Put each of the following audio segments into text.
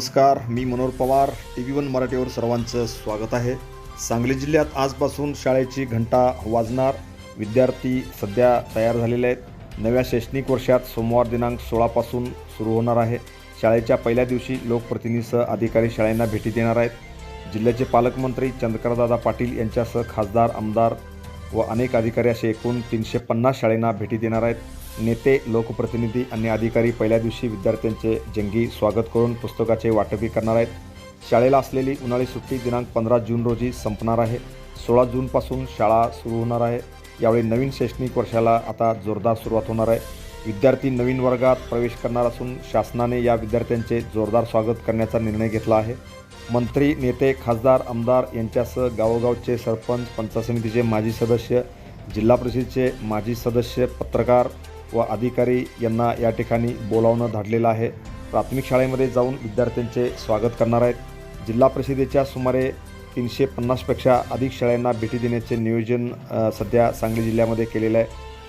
नमस्कार मी Manohar Pawar T V one मराठीवर सर्वांचं स्वागत आहे. सांगली जिल्ह्यात आजपासून शाळेची घंटा वाजणार. विद्यार्थी सध्या तयार झालेले आहेत. नव्या शैक्षणिक वर्षात सोमवार दिनांक सोळापासून सुरू होणार आहे. शाळेच्या पहिल्या दिवशी लोकप्रतिनिधीसह अधिकारी शाळेंना भेटी देणार आहेत. जिल्ह्याचे पालकमंत्री चंद्रकरदादा पाटील यांच्यासह खासदार आमदार व अनेक अधिकारी असे एकूण तीनशे पन्नास शाळेंना भेटी देणार आहेत. नेते लोकप्रतिनिधी आणि अधिकारी पहिल्या दिवशी विद्यार्थ्यांचे जंगी स्वागत करून पुस्तकाचे वाटपी करणार आहेत. शाळेला असलेली उन्हाळी सुट्टी दिनांक पंधरा जून रोजी संपणार आहे. सोळा जूनपासून शाळा सुरू होणार आहे. यावेळी नवीन शैक्षणिक वर्षाला आता जोरदार सुरुवात होणार आहे. विद्यार्थी नवीन वर्गात प्रवेश करणार असून शासनाने या विद्यार्थ्यांचे जोरदार स्वागत करण्याचा निर्णय घेतला आहे. मंत्री नेते खासदार आमदार यांच्यासह गावोगावचे सरपंच पंचायत समितीचे माजी सदस्य जिल्हा परिषदेचे माजी सदस्य पत्रकार व अधिकारी यांना या ठिकाणी बोलावणं धाडलेलं आहे. प्राथमिक शाळेमध्ये जाऊन विद्यार्थ्यांचे स्वागत करणार आहेत. जिल्हा परिषदेच्या सुमारे तीनशे पन्नासपेक्षा अधिक शाळांना भेटी देण्याचे नियोजन सध्या सांगली जिल्ह्यामध्ये केलेलं आहे.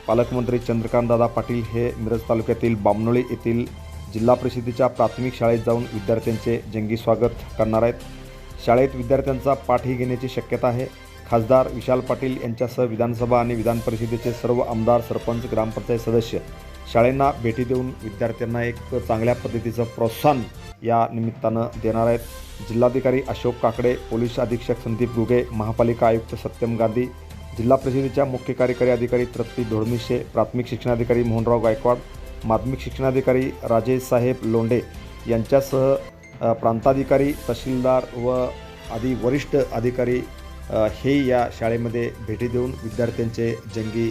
पालकमंत्री चंद्रकांतदादा पाटील हे मिरज तालुक्यातील बामनोळी येथील जिल्हा परिषदेच्या प्राथमिक शाळेत जाऊन विद्यार्थ्यांचे जंगी स्वागत करणार आहेत. शाळेत विद्यार्थ्यांचा पाठही घेण्याची शक्यता आहे. खासदार विशाल पाटील यांच्यासह विधानसभा आणि विधान परिषदेचे सर्व आमदार सरपंच ग्रामपंचायत सदस्य शाळेंना भेटी देऊन विद्यार्थ्यांना एक चांगल्या पद्धतीचं प्रोत्साहन या निमित्तानं देणार आहेत. जिल्हाधिकारी अशोक काकडे पोलीस अधीक्षक संदीप गुगे महापालिका आयुक्त सत्यम गांधी जिल्हा परिषदेच्या मुख्य कार्यकारी अधिकारी तृप्ती धोडमिशे प्राथमिक शिक्षणाधिकारी मोहनराव गायकवाड माध्यमिक शिक्षणाधिकारी राजेश साहेब लोंढे यांच्यासह प्रांताधिकारी तहसीलदार व आदी वरिष्ठ अधिकारी हे या शाळेमध्ये भेटी देऊन विद्यार्थ्यांचे जंगी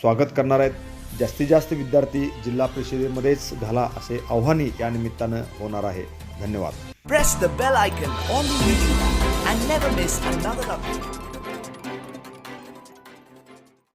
स्वागत करणार आहेत. जास्तीत जास्त विद्यार्थी जिल्हा परिषदेमध्येच घाला असे आव्हानही या निमित्तानं होणार आहे. धन्यवाद.